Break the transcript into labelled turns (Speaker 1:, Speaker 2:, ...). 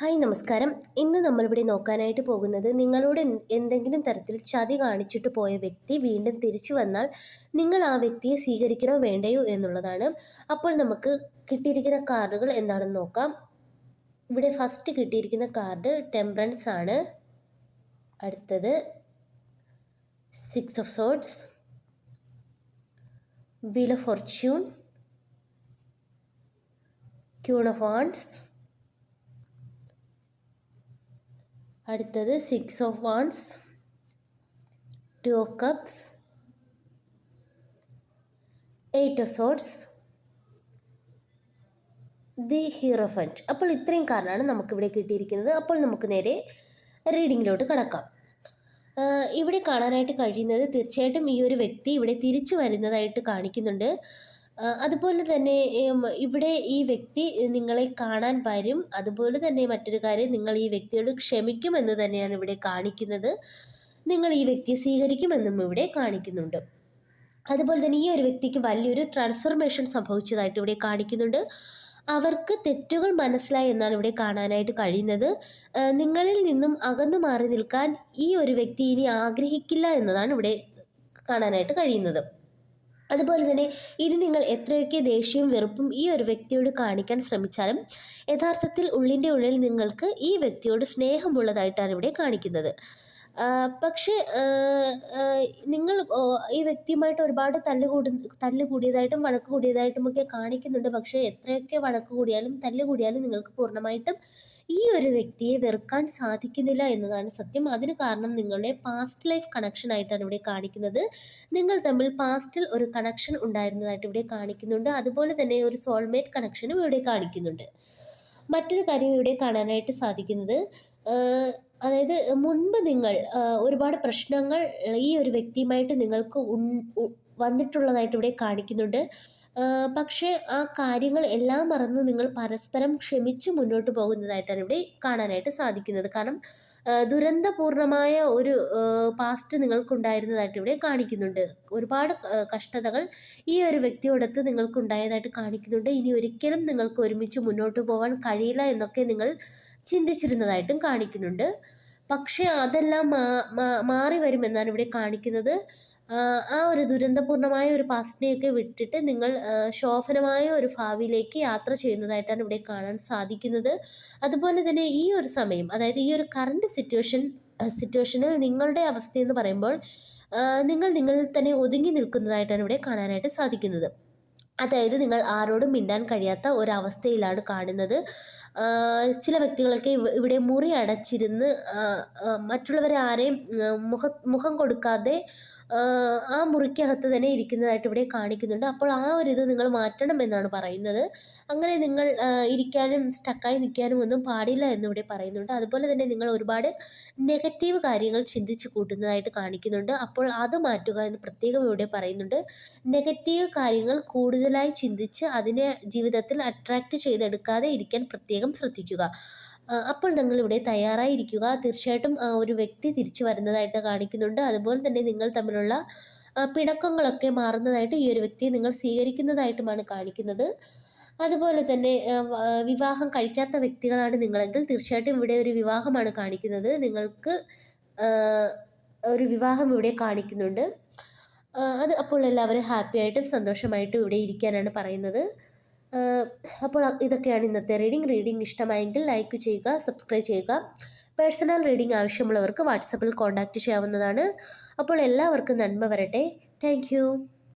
Speaker 1: Hi നമസ്കാരം. ഇന്ന് നമ്മളിവിടെ നോക്കാനായിട്ട് പോകുന്നത് നിങ്ങളോട് എന്തെങ്കിലും തരത്തിൽ ചതി കാണിച്ചിട്ട് പോയ വ്യക്തി വീണ്ടും തിരിച്ചു വന്നാൽ നിങ്ങൾ ആ വ്യക്തിയെ സ്വീകരിക്കണോ വേണ്ടയോ എന്നുള്ളതാണ്. അപ്പോൾ നമുക്ക് കിട്ടിയിരിക്കുന്ന കാർഡുകൾ എന്താണെന്ന് നോക്കാം. ഇവിടെ ഫസ്റ്റ് കിട്ടിയിരിക്കുന്ന കാർഡ് ടെമ്പറൻസ് ആണ്. അടുത്തത് six of swords of fortune queen of wands അടുത്തത് six of wands two of cups eight of swords the hero hierophant അപ്പോൾ ഇത്രയും കാരണമാണ് നമുക്കിവിടെ കിട്ടിയിരിക്കുന്നത്. അപ്പോൾ നമുക്ക് നേരെ റീഡിങ്ങിലോട്ട് കടക്കാം. ഇവിടെ കാണാനായിട്ട് കഴിയുന്നത് തീർച്ചയായിട്ടും ഈ ഒരു വ്യക്തി ഇവിടെ തിരിച്ചു വരുന്നതായിട്ട് കാണിക്കുന്നുണ്ട്. അതുപോലെ തന്നെ ഇവിടെ ഈ വ്യക്തി നിങ്ങളെ കാണാൻ വരും അതുപോലെ തന്നെ മറ്റൊരു കാര്യം നിങ്ങൾ ഈ വ്യക്തിയോട് ക്ഷമിക്കുമെന്ന് തന്നെയാണ് ഇവിടെ കാണിക്കുന്നത്. നിങ്ങൾ ഈ വ്യക്തിയെ സ്വീകരിക്കുമെന്നും ഇവിടെ കാണിക്കുന്നുണ്ട്. അതുപോലെ തന്നെ ഈ ഒരു വ്യക്തിക്ക് വലിയൊരു ട്രാൻസ്ഫോർമേഷൻ സംഭവിച്ചതായിട്ട് ഇവിടെ കാണിക്കുന്നുണ്ട്. അവർക്ക് തെറ്റുകൾ മനസ്സിലായി എന്നാണ് ഇവിടെ കാണാനായിട്ട് കഴിയുന്നത്. നിങ്ങളിൽ നിന്നും അകന്നു മാറി നിൽക്കാൻ ഈ ഒരു വ്യക്തി ഇനി ആഗ്രഹിക്കില്ല എന്നതാണ് ഇവിടെ കാണാനായിട്ട് കഴിയുന്നത്. അതുപോലെ തന്നെ ഇനി നിങ്ങൾ എത്രയൊക്കെ ദേഷ്യവും വെറുപ്പും ഈ ഒരു വ്യക്തിയോട് കാണിക്കാൻ ശ്രമിച്ചാലും യഥാർത്ഥത്തിൽ ഉള്ളിന്റെ ഉള്ളിൽ നിങ്ങൾക്ക് ഈ വ്യക്തിയോട് സ്നേഹമുള്ളതായിട്ടാണ് ഇവിടെ കാണിക്കുന്നത്. പക്ഷേ നിങ്ങൾ ഈ വ്യക്തിയുമായിട്ട് ഒരുപാട് തല്ല് കൂടു തല്ല് കൂടിയതായിട്ടും വഴക്ക് കൂടിയതായിട്ടും ഒക്കെ കാണിക്കുന്നുണ്ട്. പക്ഷേ എത്രയൊക്കെ വഴക്ക് കൂടിയാലും തല്ല് കൂടിയാലും നിങ്ങൾക്ക് പൂർണമായിട്ടും ഈ ഒരു വ്യക്തിയെ വെറുക്കാൻ സാധിക്കുന്നില്ല എന്നതാണ് സത്യം. അതിന് കാരണം നിങ്ങളുടെ പാസ്റ്റ് ലൈഫ് കണക്ഷൻ ആയിട്ടാണ് ഇവിടെ കാണിക്കുന്നത്. നിങ്ങൾ തമ്മിൽ പാസ്റ്റിൽ ഒരു കണക്ഷൻ ഉണ്ടായിരുന്നതായിട്ട് ഇവിടെ കാണിക്കുന്നുണ്ട്. അതുപോലെ തന്നെ ഒരു സോൾമേറ്റ് കണക്ഷനും ഇവിടെ കാണിക്കുന്നുണ്ട്. മറ്റൊരു കാര്യം ഇവിടെ കാണാനായിട്ട് സാധിക്കുന്നത് അതായത് മുൻപ് നിങ്ങൾ ഒരുപാട് പ്രശ്നങ്ങൾ ഈ ഒരു വ്യക്തിയുമായിട്ട് നിങ്ങൾക്ക് വന്നിട്ടുള്ളതായിട്ട് ഇവിടെ കാണിക്കുന്നുണ്ട്. പക്ഷേ ആ കാര്യങ്ങൾ എല്ലാം മറന്ന് നിങ്ങൾ പരസ്പരം ക്ഷമിച്ച് മുന്നോട്ട് പോകുന്നതായിട്ടാണ് ഇവിടെ കാണാനായിട്ട് സാധിക്കുന്നത്. കാരണം ദുരന്തപൂർണമായ ഒരു പാസ്റ്റ് നിങ്ങൾക്കുണ്ടായിരുന്നതായിട്ട് ഇവിടെ കാണിക്കുന്നുണ്ട്. ഒരുപാട് കഷ്ടതകൾ ഈ ഒരു വ്യക്തിയോടത്ത് നിങ്ങൾക്കുണ്ടായതായിട്ട് കാണിക്കുന്നുണ്ട്. ഇനി ഒരിക്കലും നിങ്ങൾക്ക് ഒരുമിച്ച് മുന്നോട്ട് പോകാൻ കഴിയില്ല എന്നൊക്കെ നിങ്ങൾ ചിന്തിച്ചിരുന്നതായിട്ടും കാണിക്കുന്നുണ്ട്. പക്ഷേ അതെല്ലാം മാറി വരുമെന്നാണ് ഇവിടെ കാണിക്കുന്നത്. ആ ഒരു ദുരന്തപൂർണമായ ഒരു പാസ്റ്റിനെയൊക്കെ വിട്ടിട്ട് നിങ്ങൾ ശോഭനമായ ഒരു ഭാവിയിലേക്ക് യാത്ര ചെയ്യുന്നതായിട്ടാണ് ഇവിടെ കാണാൻ സാധിക്കുന്നത്. അതുപോലെ തന്നെ ഈ ഒരു സമയം അതായത് ഈ ഒരു കറണ്ട് സിറ്റുവേഷൻ സിറ്റുവേഷനിൽ നിങ്ങളുടെ അവസ്ഥയെന്ന് പറയുമ്പോൾ നിങ്ങൾ നിങ്ങളിൽ തന്നെ ഒതുങ്ങി നിൽക്കുന്നതായിട്ടാണ് ഇവിടെ കാണാനായിട്ട് സാധിക്കുന്നത്. അതായത് നിങ്ങൾ ആരോടും മിണ്ടാൻ കഴിയാത്ത ഒരവസ്ഥയിലാണ് കാണുന്നത്. ചില വ്യക്തികളൊക്കെ ഇവിടെ മുറി അടച്ചിരുന്ന് മറ്റുള്ളവരെ ആരെയും മുഖ മുഖം കൊടുക്കാതെ ആ മുറിക്കകത്ത് തന്നെ ഇരിക്കുന്നതായിട്ട് ഇവിടെ കാണിക്കുന്നുണ്ട്. അപ്പോൾ ആ ഒരു ഇത് നിങ്ങൾ മാറ്റണം എന്നാണ് പറയുന്നത്. അങ്ങനെ നിങ്ങൾ ഇരിക്കാനും സ്റ്റക്കായി നിൽക്കാനും ഒന്നും പാടില്ല എന്നിവിടെ പറയുന്നുണ്ട്. അതുപോലെ തന്നെ നിങ്ങൾ ഒരുപാട് നെഗറ്റീവ് കാര്യങ്ങൾ ചിന്തിച്ച് കൂട്ടുന്നതായിട്ട് കാണിക്കുന്നുണ്ട്. അപ്പോൾ അത് മാറ്റുക എന്ന് പ്രത്യേകം ഇവിടെ പറയുന്നുണ്ട്. നെഗറ്റീവ് കാര്യങ്ങൾ കൂടുതലായി ചിന്തിച്ച് അതിനെ ജീവിതത്തിൽ അട്രാക്റ്റ് ചെയ്തെടുക്കാതെ ഇരിക്കാൻ പ്രത്യേകം ശ്രദ്ധിക്കുക. അപ്പോൾ നിങ്ങൾ ഇവിടെ തയ്യാറായിരിക്കുക. തീർച്ചയായിട്ടും ഒരു വ്യക്തി തിരിച്ചു വരുന്നതായിട്ട് കാണിക്കുന്നുണ്ട്. അതുപോലെ തന്നെ നിങ്ങൾ തമ്മിലുള്ള പിണക്കങ്ങളൊക്കെ മാറുന്നതായിട്ട് ഈ ഒരു വ്യക്തിയെ നിങ്ങൾ സ്വീകരിക്കുന്നതായിട്ടുമാണ് കാണിക്കുന്നത്. അതുപോലെ തന്നെ വിവാഹം കഴിക്കാത്ത വ്യക്തികളാണ് നിങ്ങളെങ്കിൽ തീർച്ചയായിട്ടും ഇവിടെ ഒരു വിവാഹമാണ് കാണിക്കുന്നത്. നിങ്ങൾക്ക് ഒരു വിവാഹം ഇവിടെ കാണിക്കുന്നുണ്ട്. അത് അപ്പോൾ എല്ലാവരും ഹാപ്പി ആയിട്ടും സന്തോഷമായിട്ടും ഇവിടെ ഇരിക്കാനാണ് പറയുന്നത്. അപ്പോൾ ഇതൊക്കെയാണ് ഇന്നത്തെ റീഡിംഗ് റീഡിംഗ് ഇഷ്ടമായെങ്കിൽ ലൈക്ക് ചെയ്യുക സബ്സ്ക്രൈബ് ചെയ്യുക. പേഴ്സണൽ റീഡിംഗ് ആവശ്യമുള്ളവർക്ക് വാട്സപ്പിൽ കോൺടാക്റ്റ് ചെയ്യാവുന്നതാണ്. അപ്പോൾ എല്ലാവർക്കും നന്മ വരട്ടെ. താങ്ക്